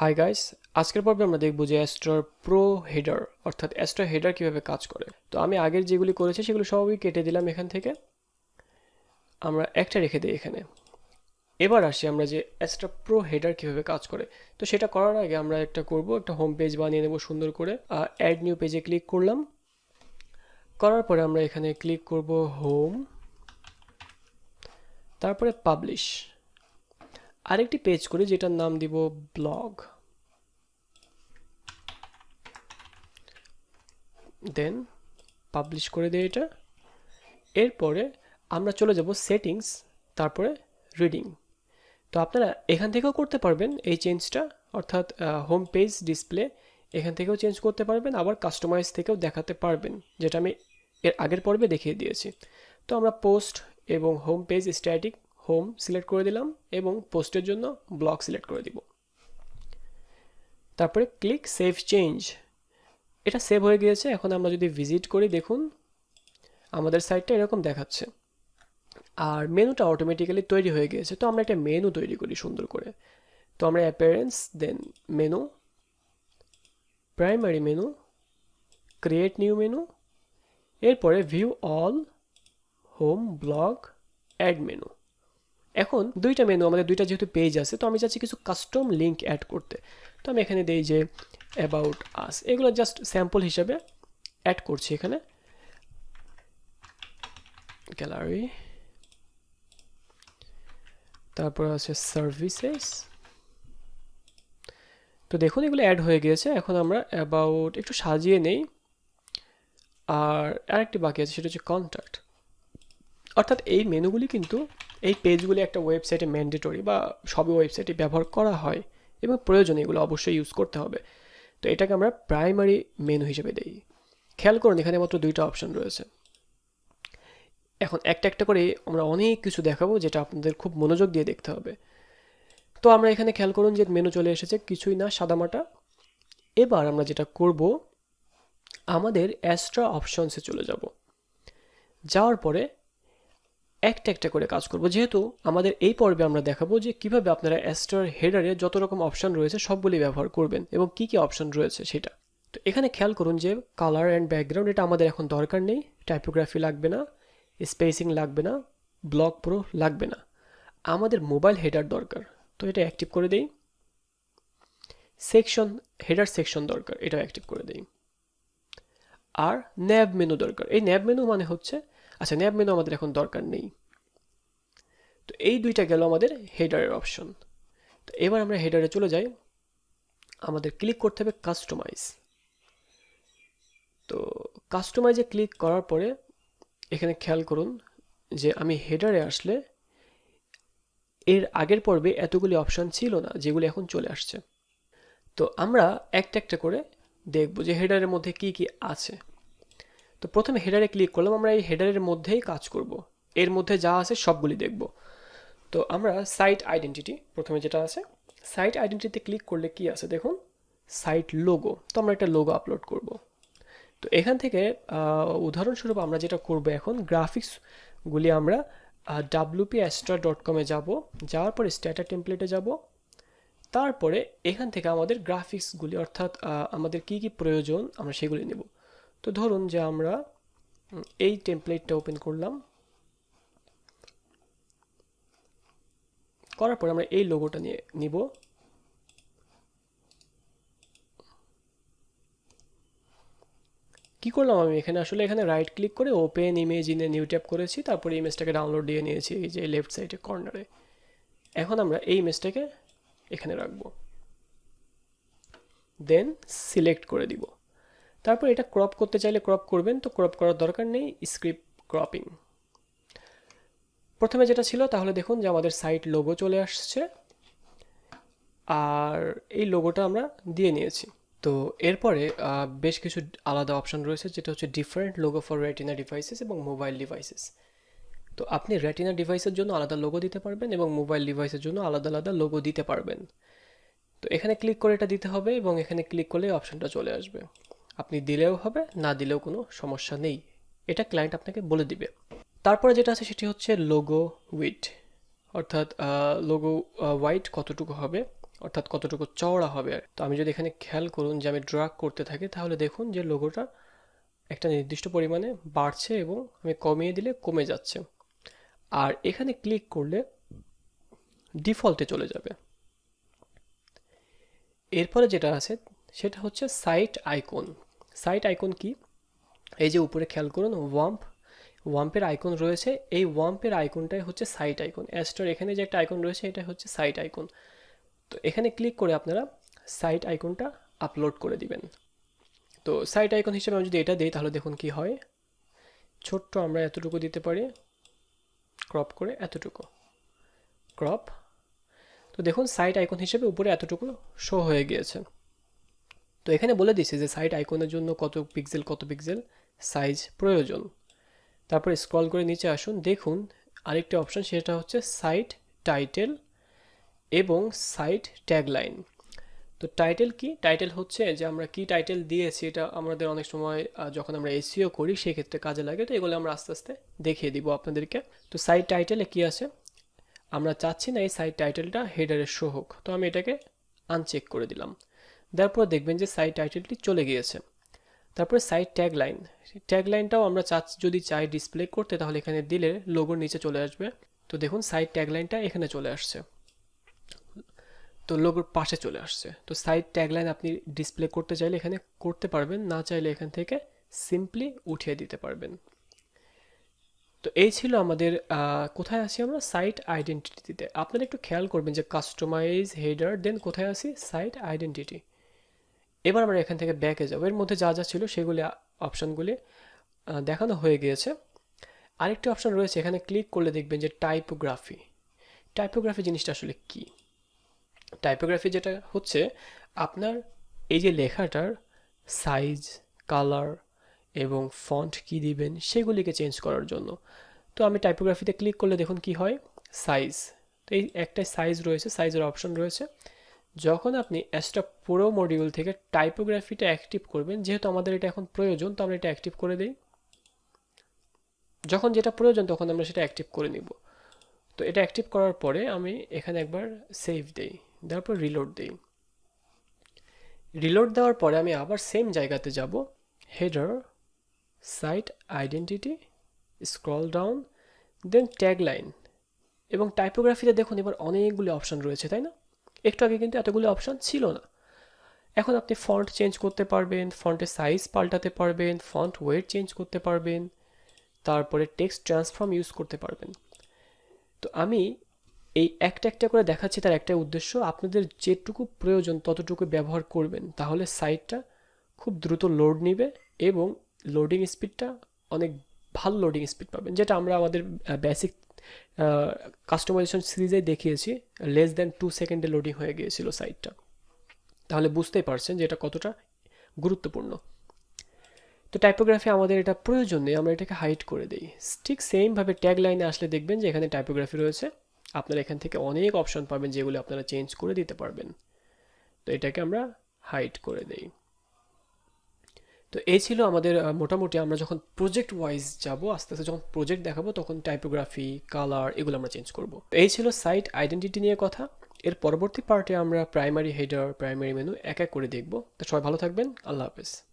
Hi guys আজকের পর্বে আমরা দেখব যে অ্যাস্ট্রার প্রো হেডার অর্থাৎ অ্যাস্ট্রা হেডার কীভাবে কাজ করে। তো আমি আগের যেগুলি করেছি সেগুলো সবই কেটে দিলাম এখান থেকে। আমরা একটা রেখে দিই এখানে। এবার আসি আমরা যে অ্যাস্ট্রা প্রো হেডার কীভাবে কাজ করে। তো সেটা করার আগে আমরা একটা করব, একটা হোম পেজ বানিয়ে নেব সুন্দর করে। অ্যাড নিউ পেজে ক্লিক করলাম। করার পরে আমরা এখানে ক্লিক করব হোম তারপরে পাবলিশ আরেকটি পেজ করি যেটার নাম দিব ব্লগ দেন পাবলিশ করে দিই এটা। এরপরে আমরা চলে যাব সেটিংস তারপরে রিডিং তো আপনারা এখান থেকেও করতে পারবেন এই চেঞ্জটা অর্থাৎ হোম পেজ ডিসপ্লে এখান থেকেও চেঞ্জ করতে পারবেন, আবার কাস্টমাইজ থেকেও দেখাতে পারবেন, যেটা আমি এর আগের পর্বে দেখিয়ে দিয়েছি। তো আমরা পোস্ট এবং home page static home select করে দিলাম এবং পোস্টের জন্য ব্লক সিলেক্ট করে দিব। তারপরে ক্লিক সেভ চেঞ্জ এটা সেভ হয়ে গিয়েছে। এখন আমরা যদি ভিজিট করি, দেখুন, আমাদের সাইটটা এরকম দেখাচ্ছে। আর মেনুটা অটোমেটিক্যালি তৈরি হয়ে গিয়েছে। তো আমরা একটা মেনু তৈরি করি সুন্দর করে। তো আমরা appearance then menu primary menu create new menu এরপরে view all home blog add menu এখন দুইটা মেনু আমাদের দুইটা যেহেতু পেজ আছে, তো আমি চাচ্ছি কিছু কাস্টম লিঙ্ক অ্যাড করতে। তো আমি এখানে দিই যে অ্যাবাউট আস এগুলো জাস্ট স্যাম্পল হিসাবে অ্যাড করছি এখানে। গ্যালারি তারপর আছে সার্ভিসেস তো দেখুন, এগুলো অ্যাড হয়ে গিয়েছে। এখন আমরা অ্যাবাউট একটু সাজিয়ে নেই। আর আরেকটি বাকি আছে, সেটা হচ্ছে কন্ট্যাক্ট অর্থাৎ এই মেনুগুলি কিন্তু এই পেজগুলি একটা ওয়েবসাইটে ম্যান্ডেটরি বা সবই ওয়েবসাইটে ব্যবহার করা হয় এবং প্রয়োজন এগুলো অবশ্যই ইউজ করতে হবে। তো এটাকে আমরা প্রাইমারি মেনু হিসেবে দিই। খেয়াল করুন, এখানে মাত্র দুইটা অপশন রয়েছে। এখন একটা একটা করে আমরা অনেক কিছু দেখাবো যেটা আপনাদের খুব মনোযোগ দিয়ে দেখতে হবে। তো আমরা এখানে খেয়াল করুন যে মেনু চলে এসেছে, কিছুই না সাদামাটা এবার আমরা যেটা করব, আমাদের অ্যাস্ট্রা অপশনসে চলে যাব। যাওয়ার পরে একটা একটা করে কাজ করব। যেহেতু আমাদের এই পর্বে আমরা দেখাবো যে কীভাবে আপনারা অ্যাস্টার হেডারে যত রকম অপশন রয়েছে সবগুলি ব্যবহার করবেন এবং কি কি অপশন রয়েছে সেটা। তো এখানে খেয়াল করুন যে কালার অ্যান্ড ব্যাকগ্রাউন্ড এটা আমাদের এখন দরকার নেই। টাইপোগ্রাফি লাগবে না স্পেসিং লাগবে না ব্লক প্রো লাগবে না। আমাদের মোবাইল হেডার দরকার। তো এটা অ্যাক্টিভ করে দেই। সেকশন হেডার সেকশন দরকার এটা অ্যাক্টিভ করে দেই। আর ন্যাব মেনু দরকার। এই ন্যাব মেনু মানে হচ্ছে আচ্ছা ন্যাব মেনু আমাদের এখন দরকার নেই। তো এই দুইটা গেল আমাদের হেডারের অপশন তো এবার আমরা হেডারে চলে যাই। আমাদের ক্লিক করতে হবে কাস্টমাইজ তো কাস্টমাইজে ক্লিক করার পরে এখানে খেয়াল করুন যে আমি হেডারে আসলে এর আগের পর্বে এতগুলি অপশন ছিল না, যেগুলি এখন চলে আসছে। তো আমরা একটা একটা করে দেখব যে হেডারের মধ্যে কি কি আছে। তো প্রথমে হেডারে ক্লিক করলাম, আমরা এই হেডারের মধ্যেই কাজ করব। এর মধ্যে যা আছে সবগুলি দেখব। তো আমরা সাইট আইডেন্টিটি প্রথমে যেটা আছে সাইট আইডেন্টিটিতে ক্লিক করলে কি আছে দেখুন? সাইট লোগো তো আমরা একটা লোগো আপলোড করব। তো এখান থেকে উদাহরণস্বরূপ আমরা যেটা করব এখন গ্রাফিক্সগুলি আমরা ডাব্লুপি অ্যাস্ট্রা ডট কমে যাব, যাওয়ার পরে স্ট্যাটার টেমপ্লেটে যাব। তারপরে এখান থেকে আমাদের গ্রাফিক্সগুলি অর্থাৎ আমাদের কি কি প্রয়োজন, আমরা সেগুলি নেব। তো ধরুন যে আমরা এই টেমপ্লেটটা ওপেন করলাম। করার পরে আমরা এই লোগোটা নিয়ে নিব। কি করলাম আমি এখানে? আসলে এখানে রাইট ক্লিক করে ওপেন ইমেজ ইনে নিউ ট্যাপ করেছি, তারপরে ইমেজটাকে ডাউনলোড দিয়ে নিয়েছি এই যে লেফট সাইডে কর্নারে এখন আমরা এই ইমেজটাকে এখানে রাখব। দেন সিলেক্ট করে দিব। তারপর এটা ক্রপ করতে চাইলে ক্রপ করবেন, তো ক্রপ করার দরকার নেই স্ক্রিপ্ট ক্রপিং প্রথমে যেটা ছিল, তাহলে দেখুন যে আমাদের সাইট লোগো চলে আসছে, আর এই লোগোটা আমরা দিয়ে নিয়েছি। তো এরপরে বেশ কিছু আলাদা অপশন রয়েছে, যেটা হচ্ছে different logo for retina devices এবং মোবাইল ডিভাইসেস তো আপনি রেটিনা ডিভাইসের জন্য আলাদা লোগো দিতে পারবেন এবং মোবাইল ডিভাইসের জন্য আলাদা আলাদা লোগো দিতে পারবেন। তো এখানে ক্লিক করে এটা দিতে হবে এবং এখানে ক্লিক করলে অপশনটা চলে আসবে। আপনি দিলেও হবে, না দিলেও কোনো সমস্যা নেই। এটা ক্লায়েন্ট আপনাকে বলে দিবে। তারপরে যেটা আছে সেটি হচ্ছে লোগো উইট অর্থাৎ লোগো হোয়াইট কতটুকু হবে, অর্থাৎ কতটুকু চওড়া হবে। তো আমি যদি এখানে খেয়াল করুন যে আমি ড্রাগ করতে থাকি, তাহলে দেখুন যে লোগোটা একটা নির্দিষ্ট পরিমাণে বাড়ছে এবং আমি কমিয়ে দিলে কমে যাচ্ছে। আর এখানে ক্লিক করলে ডিফল্টে চলে যাবে। এরপরে যেটা আছে, সেটা হচ্ছে সাইট আইকন সাইট আইকন কি? এই যে উপরে খেয়াল করুন ওয়াম্প ওয়াম্পের আইকন রয়েছে। এই ওয়াম্পের আইকনটাই হচ্ছে সাইট আইকন অ্যাস্টোর এখানে যে একটা আইকন রয়েছে, এটা হচ্ছে সাইট আইকন তো এখানে ক্লিক করে আপনারা সাইট আইকনটা আপলোড করে দিবেন। তো সাইট আইকন হিসেবে আমি যদি এটা দিই, তাহলে দেখুন কি হয়। ছোট্ট আমরা এতটুকু দিতে পারি। ক্রপ করে এতটুকু। ক্রপ তো দেখুন সাইট আইকন হিসেবে উপরে এতটুকু শো হয়ে গিয়েছে। তো এখানে বলে দিচ্ছে যে সাইট আইকনের জন্য কত পিক্সেল কত পিক্সেল সাইজ প্রয়োজন। তারপরে স্ক্রল করে নিচে আসুন, দেখুন আরেকটি অপশন সেটা হচ্ছে সাইট টাইটেল এবং সাইট ট্যাগলাইন তো টাইটেল কি? টাইটেল হচ্ছে যে আমরা কি টাইটেল দিয়েছি, এটা আমাদের অনেক সময় যখন আমরা এসিও করি, সেক্ষেত্রে কাজে লাগে। তো এগুলো আমরা আস্তে আস্তে দেখিয়ে দিব আপনাদেরকে। তো সাইট টাইটেলে কি আছে? আমরা চাচ্ছি না এই সাইট টাইটেলটা হেডারে শো হোক। তো আমি এটাকে আনচেক করে দিলাম। তারপর দেখবেন যে সাইট টাইটেলটি চলে গিয়েছে। তারপরে সাইট ট্যাগ লাইন ট্যাগ লাইনটাও আমরা চাচ্ছি যদি চাই ডিসপ্লে করতে, তাহলে এখানে দিলে লোগোর নিচে চলে আসবে। তো দেখুন সাইট ট্যাগ লাইনটা এখানে চলে আসছে। তো লোগোর পাশে চলে আসছে। তো সাইট ট্যাগলাইন আপনি ডিসপ্লে করতে চাইলে এখানে করতে পারবেন, না চাইলে এখান থেকে সিম্পলি উঠিয়ে দিতে পারবেন। তো এই ছিল আমাদের কোথায় আছি আমরা? সাইট আইডেন্টিটিতে আপনারা একটু খেয়াল করবেন যে কাস্টমাইজ হেডার দেন কোথায় আছি? সাইট আইডেন্টিটি এবার আমরা এখান থেকে ব্যাকে যাব। এর মধ্যে যা যা ছিল সেগুলি অপশানগুলি দেখানো হয়ে গিয়েছে। আরেকটি অপশান রয়েছে, এখানে ক্লিক করলে দেখবেন যে টাইপোগ্রাফি টাইপোগ্রাফি জিনিসটা আসলে কী? টাইপোগ্রাফি যেটা হচ্ছে, আপনার এই যে লেখাটার সাইজ কালার এবং ফন্ট কি দিবেন, সেগুলিকে চেঞ্জ করার জন্য। তো আমি টাইপোগ্রাফিতে ক্লিক করলে দেখুন কি হয়? সাইজ তো এই একটা সাইজ রয়েছে সাইজের অপশন রয়েছে। যখন আপনি অ্যাস্ট্রা পুরো মডিউল থেকে টাইপোগ্রাফিটা অ্যাক্টিভ করবেন, যেহেতু আমাদের এটা এখন প্রয়োজন, তো আমরা এটা অ্যাক্টিভ করে দিই। যখন যেটা প্রয়োজন, তখন আমরা সেটা অ্যাক্টিভ করে নিব। তো এটা অ্যাক্টিভ করার পরে আমি এখানে একবার সেভ দেই, দেওয়ার পর রিলোড দিই। রিলোড দেওয়ার পরে আমি আবার সেম জায়গাতে যাব। Header site identity scroll down then tagline এবং টাইপোগ্রাফিতে দেখুন এবার অনেকগুলি অপশন রয়েছে, তাই না? একটু আগে কিন্তু এতগুলো অপশান ছিল না। এখন আপনি ফন্ট চেঞ্জ করতে পারবেন ফন্টের সাইজ পাল্টাতে পারবেন ফন্ট ওয়েট চেঞ্জ করতে পারবেন, তারপরে টেক্সট ট্রান্সফর্ম ইউজ করতে পারবেন। তো আমি এই একটা একটা করে দেখাচ্ছি তার একটাই উদ্দেশ্য, আপনাদের যেটুকু প্রয়োজন ততটুকু ব্যবহার করবেন, তাহলে সাইটটা খুব দ্রুত লোড নিবে এবং লোডিং স্পিডটা অনেক ভালো লোডিং স্পিড পাবেন, যেটা আমরা আমাদের বেসিক কাস্টমাইজেশন সিরিজে দেখিয়েছি লেস দ্যান টু সেকেন্ডে লোডিং হয়ে গিয়েছিল সাইটটা তাহলে বুঝতেই পারছেন যে এটা কতটা গুরুত্বপূর্ণ। তো টাইপোগ্রাফি আমাদের এটা প্রয়োজন নেই, আমরা এটাকে হাইড করে দিই। ঠিক সেমভাবে ট্যাগ লাইনে আসলে দেখবেন যে এখানে টাইপোগ্রাফি রয়েছে। আপনারা এখান থেকে অনেক অপশন পাবেন যেগুলো আপনারা চেঞ্জ করে দিতে পারবেন। তো এটাকে আমরা হাইড করে দেই। তো এই ছিল আমাদের মোটামুটি আমরা যখন প্রজেক্ট ওয়াইজ যাব, আস্তে আস্তে যখন প্রজেক্ট দেখাবো, তখন টাইপোগ্রাফি কালার এগুলো আমরা চেঞ্জ করব। এই ছিল সাইট আইডেন্টিটি নিয়ে কথা। এর পরবর্তী পার্টে আমরা প্রাইমারি হেডার প্রাইমারি মেনু এক এক করে দেখব। তো সবাই ভালো থাকবেন। আল্লাহ হাফেজ।